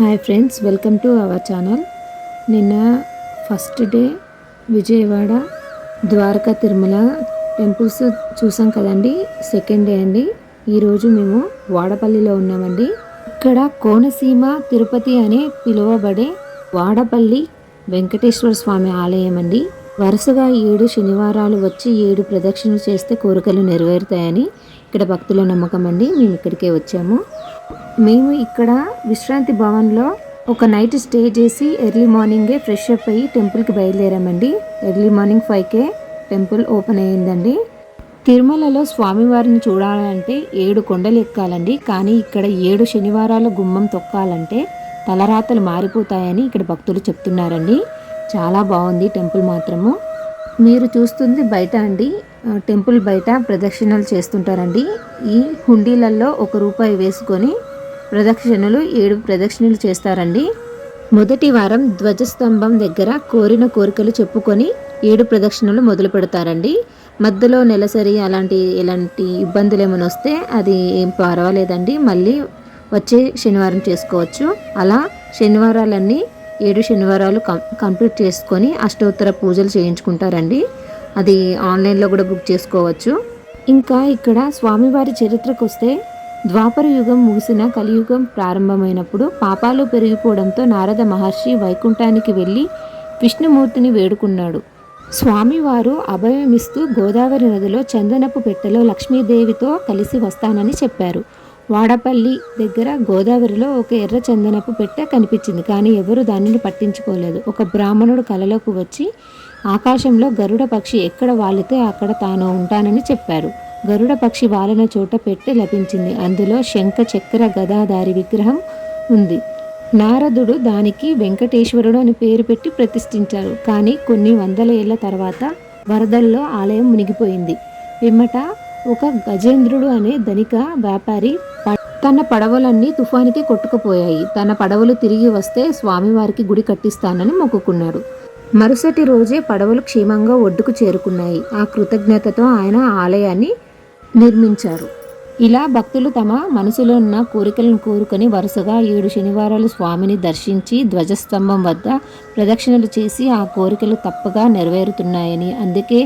Hi friends welcome to our channel. నిన్న first day Vijayawada Dwaraka Tirumala temples చూసాం కదండి second day అండి. ఈరోజు మేము వాడపల్లిలో ఉన్నామండి. ఇక్కడ కోనసీమ తిరుపతి అని పిలువబడే వాడపల్లి వెంకటేశ్వర స్వామి ఆలయం అండి. వరుసగా ఏడు శనివారాలు వచ్చి ఏడు ప్రదక్షిణలు చేస్తే కోరికలు నెరవేరుతాయని ఇక్కడ భక్తుల నమ్మకం అండి. మేము ఇక్కడికే వచ్చాము. మేము ఇక్కడ విశ్రాంతి భవన్లో ఒక నైట్ స్టే చేసి ఎర్లీ మార్నింగే ఫ్రెష్ అప్ అయ్యి టెంపుల్కి బయలుదేరామండి. ఎర్లీ మార్నింగ్ ఫైవ్కే టెంపుల్ ఓపెన్ అయ్యిందండి. తిరుమలలో స్వామివారిని చూడాలంటే ఏడు కొండలు ఎక్కాలండి. కానీ ఇక్కడ ఏడు శనివారాల గుమ్మం తొక్కాలంటే తలరాతలు మారిపోతాయని ఇక్కడ భక్తులు చెప్తున్నారండి. చాలా బాగుంది టెంపుల్ మాత్రము. మీరు చూస్తుంది బయట అండి. టెంపుల్ బయట ప్రదక్షిణలు చేస్తుంటారండి. ఈ హుండీలలో ఒక రూపాయి వేసుకొని ప్రదక్షిణలు ఏడు ప్రదక్షిణలు చేస్తారండి. మొదటి వారం ధ్వజస్తంభం దగ్గర కోరిన కోరికలు చెప్పుకొని ఏడు ప్రదక్షిణలు మొదలు పెడతారండి. మధ్యలో నెలసరి అలాంటి ఎలాంటి ఇబ్బందులు ఏమైనా వస్తే అది ఏం పర్వాలేదండి. మళ్ళీ వచ్చే శనివారం చేసుకోవచ్చు. అలా శనివారాలన్నీ ఏడు శనివారాలు కం కంప్లీట్ చేసుకొని అష్టోత్తర పూజలు చేయించుకుంటారండి. అది ఆన్లైన్లో కూడా బుక్ చేసుకోవచ్చు. ఇంకా ఇక్కడ స్వామివారి చరిత్రకు వస్తే ద్వాపర యుగం ముగిసిన కలియుగం ప్రారంభమైనప్పుడు పాపాలు పెరిగిపోవడంతో నారద మహర్షి వైకుంఠానికి వెళ్ళి విష్ణుమూర్తిని వేడుకున్నాడు. స్వామివారు అభయమిస్తూ గోదావరి నదిలో చందనపు పెట్టెలో లక్ష్మీదేవితో కలిసి వస్తానని చెప్పారు. వాడపల్లి దగ్గర గోదావరిలో ఒక ఎర్ర చందనపు పెట్టె కనిపించింది. కానీ ఎవరు దానిని పట్టించుకోలేదు. ఒక బ్రాహ్మణుడు కలలోకి వచ్చి ఆకాశంలో గరుడ పక్షి ఎక్కడ వాలితే అక్కడ తాను ఉంటానని చెప్పారు. గరుడ పక్షి వాలిన చోట పెట్టె లభించింది. అందులో శంఖ చక్ర గదాధారి విగ్రహం ఉంది. నారదుడు దానికి వెంకటేశ్వరుడు అని పేరు పెట్టి ప్రతిష్ఠించారు. కానీ కొన్ని వందల ఏళ్ళ తర్వాత వరదల్లో ఆలయం మునిగిపోయింది. పిమ్మట ఒక గజేంద్రుడు అనే ధనిక వ్యాపారి తన పడవలన్నీ తుఫానికి కొట్టుకుపోయాయి. తన పడవలు తిరిగి వస్తే స్వామివారికి గుడి కట్టిస్తానని మొక్కుకున్నాడు. మరుసటి రోజే పడవలు క్షేమంగా ఒడ్డుకు చేరుకున్నాయి. ఆ కృతజ్ఞతతో ఆయన ఆలయాన్ని నిర్మించారు. ఇలా భక్తులు తమ మనసులో ఉన్న కోరికలను కోరుకొని వరుసగా ఏడు శనివారాలు స్వామిని దర్శించి ధ్వజస్తంభం వద్ద ప్రదక్షిణలు చేసి ఆ కోరికలు తప్పగా నెరవేరుతున్నాయని అందుకే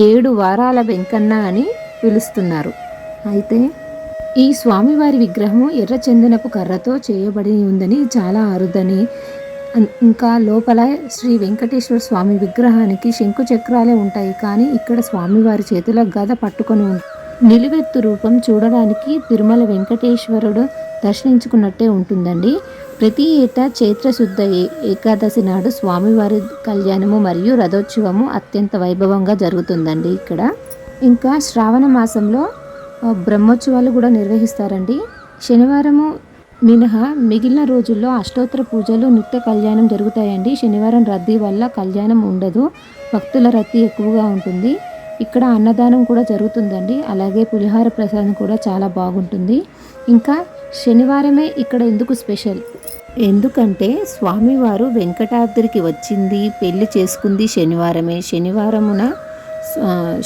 ఏడు వారాల వెంకన్న అని పిలుస్తున్నారు. అయితే ఈ స్వామివారి విగ్రహం ఎర్ర చందనపు కర్రతో చేయబడి ఉందని చాలా అరుదని ఇంకా లోపల శ్రీ వెంకటేశ్వర స్వామి విగ్రహానికి శంకు చక్రాలే ఉంటాయి. కానీ ఇక్కడ స్వామివారి చేతిలో గద పట్టుకొని నిలువెత్తు రూపం చూడడానికి తిరుమల వెంకటేశ్వరుడు దర్శించుకున్నట్టే ఉంటుందండి. ప్రతి ఏటా చైత్రశుద్ధ ఏ- ఏకాదశి నాడు స్వామివారి కళ్యాణము మరియు రథోత్సవము అత్యంత వైభవంగా జరుగుతుందండి ఇక్కడ. ఇంకా శ్రావణ మాసంలో బ్రహ్మోత్సవాలు కూడా నిర్వహిస్తారండి. శనివారము మినహా మిగిలిన రోజుల్లో అష్టోత్తర పూజలు నిత్య కళ్యాణం జరుగుతాయండి. శనివారం రద్దీ వల్ల కళ్యాణం ఉండదు. భక్తుల రద్దీ ఎక్కువగా ఉంటుంది. ఇక్కడ అన్నదానం కూడా జరుగుతుందండి. అలాగే పులిహార ప్రసాదం కూడా చాలా బాగుంటుంది. ఇంకా శనివారమే ఇక్కడ ఎందుకు స్పెషల్? ఎందుకంటే స్వామివారు వెంకటాద్రికి వచ్చింది పెళ్ళి చేసుకుంది శనివారమే. శనివారమున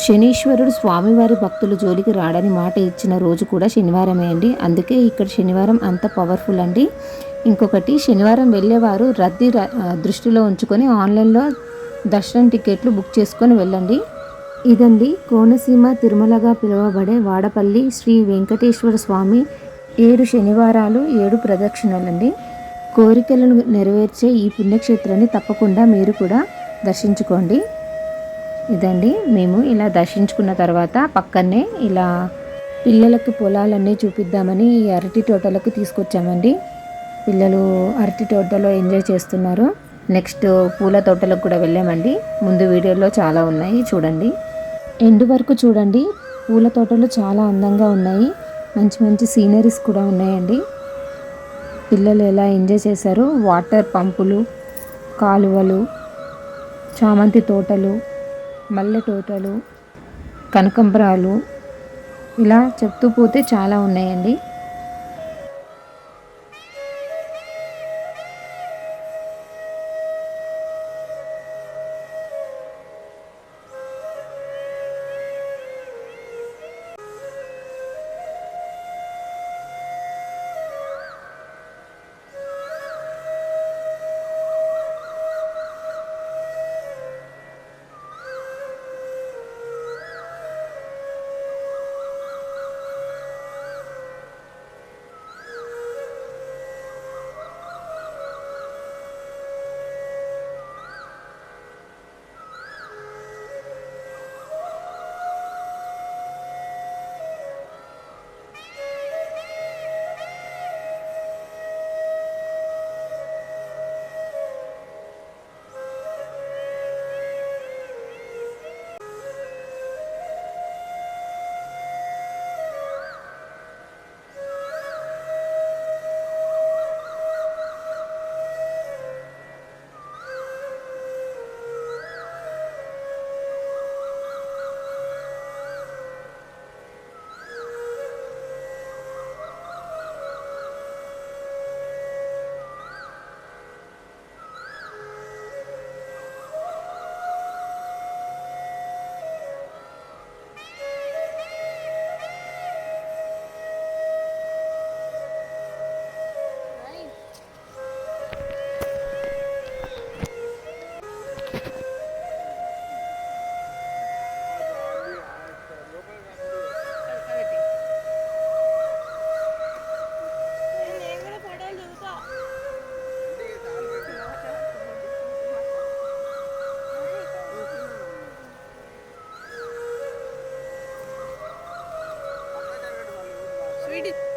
శనీశ్వరుడు స్వామివారి భక్తులు జోలికి రాడని మాట ఇచ్చిన రోజు కూడా శనివారమే అండి. అందుకే ఇక్కడ శనివారం అంత పవర్ఫుల్ అండి. ఇంకొకటి శనివారం వెళ్ళేవారు రద్దీ దృష్టిలో ఉంచుకొని ఆన్లైన్లో దర్శనం టికెట్లు బుక్ చేసుకొని వెళ్ళండి. ఇదండి కోనసీమ తిరుమలగా పిలువబడే వాడపల్లి శ్రీ వెంకటేశ్వర స్వామి ఏడు శనివారాలు ఏడు ప్రదక్షిణలండి. కోరికలను నెరవేర్చే ఈ పుణ్యక్షేత్రాన్ని తప్పకుండా మీరు కూడా దర్శించుకోండి. ఇదండి. మేము ఇలా దర్శించుకున్న తర్వాత పక్కనే ఇలా పిల్లలకి పొలాలన్నీ చూపిద్దామని ఈ అరటి తోటలకు తీసుకొచ్చామండి. పిల్లలు అరటి తోటలో ఎంజాయ్ చేస్తున్నారు. నెక్స్ట్ పూల తోటలకు కూడా వెళ్ళామండి. ముందు వీడియోలో చాలా ఉన్నాయి. చూడండి. ఎండు వరకు చూడండి. పూల తోటలు చాలా అందంగా ఉన్నాయి. మంచి మంచి సీనరీస్ కూడా ఉన్నాయండి. పిల్లలు ఎలా ఎంజాయ్ చేశారు? వాటర్ పంపులు కాలువలు చామంతి తోటలు మల్లె తోటలు కనకంబరాలు ఇలా చెప్తూ పోతే చాలా ఉన్నాయండి. விடு.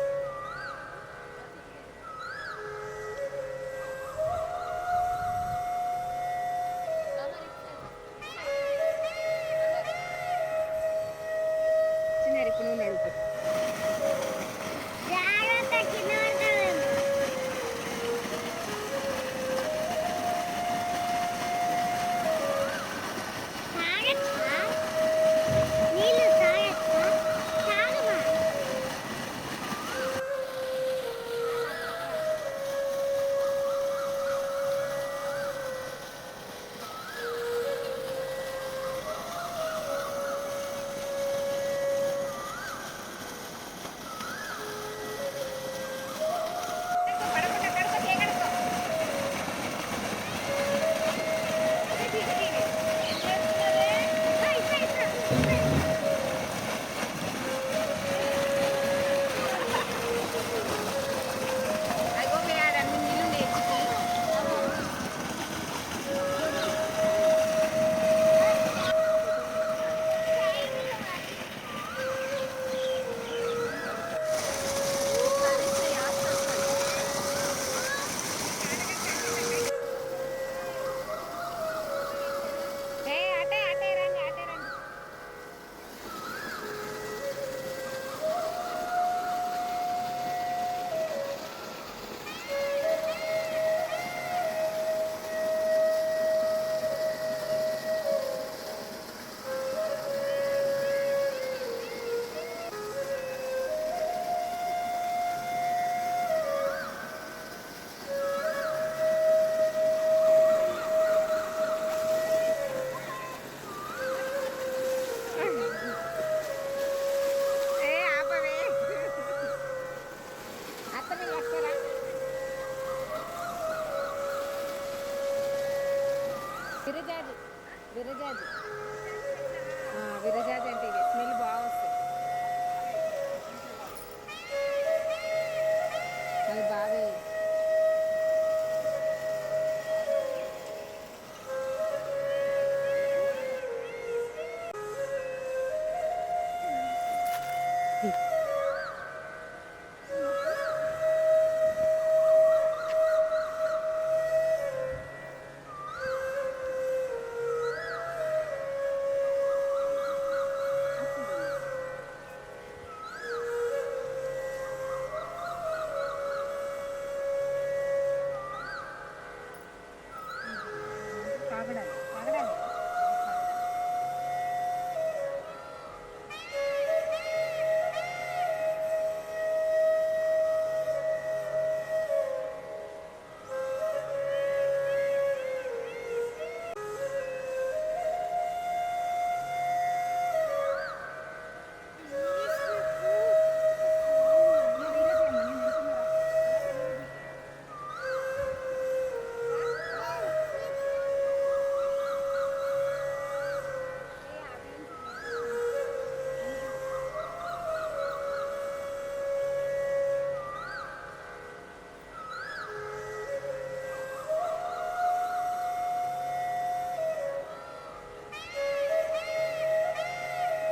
ఆ, విరజాజి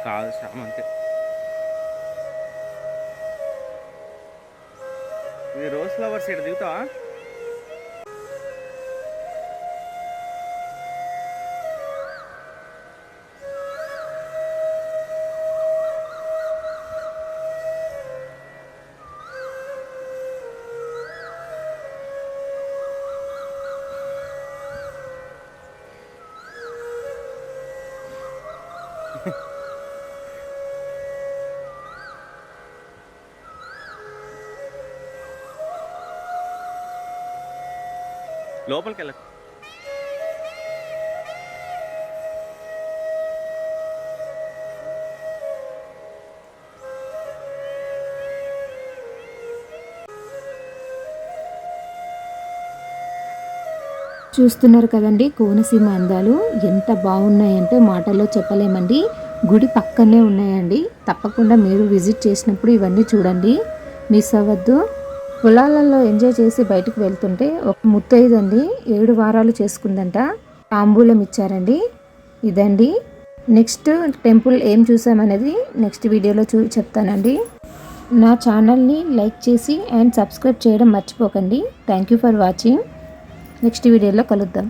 కాదు శ్యామ్ అంతే ఇది రోజ్ ఫ్లవర్స్ ఇక్కడ దిగుతావా లోపలికి వెళ్ళకు చూస్తున్నారు కదండి కోనసీమ అందాలు ఎంత బాగున్నాయంటే మాటల్లో చెప్పలేమండి. గుడి పక్కనే ఉన్నాయండి. తప్పకుండా మీరు విజిట్ చేసినప్పుడు ఇవన్నీ చూడండి. మిస్ అవ్వద్దు. పొలాలలో ఎంజాయ్ చేసి బయటకు వెళ్తుంటే ఒక ముత్తైదండి ఏడు వారాలు చేసుకుందంట. తాంబూలం ఇచ్చారండి. ఇదండి. నెక్స్ట్ టెంపుల్ ఏం చూసామనేది నెక్స్ట్ వీడియోలో చూ చెప్తానండి. నా ఛానల్ని లైక్ చేసి అండ్ సబ్స్క్రైబ్ చేయడం మర్చిపోకండి. Thank you for watching. Next వీడియోలో కలుద్దాం.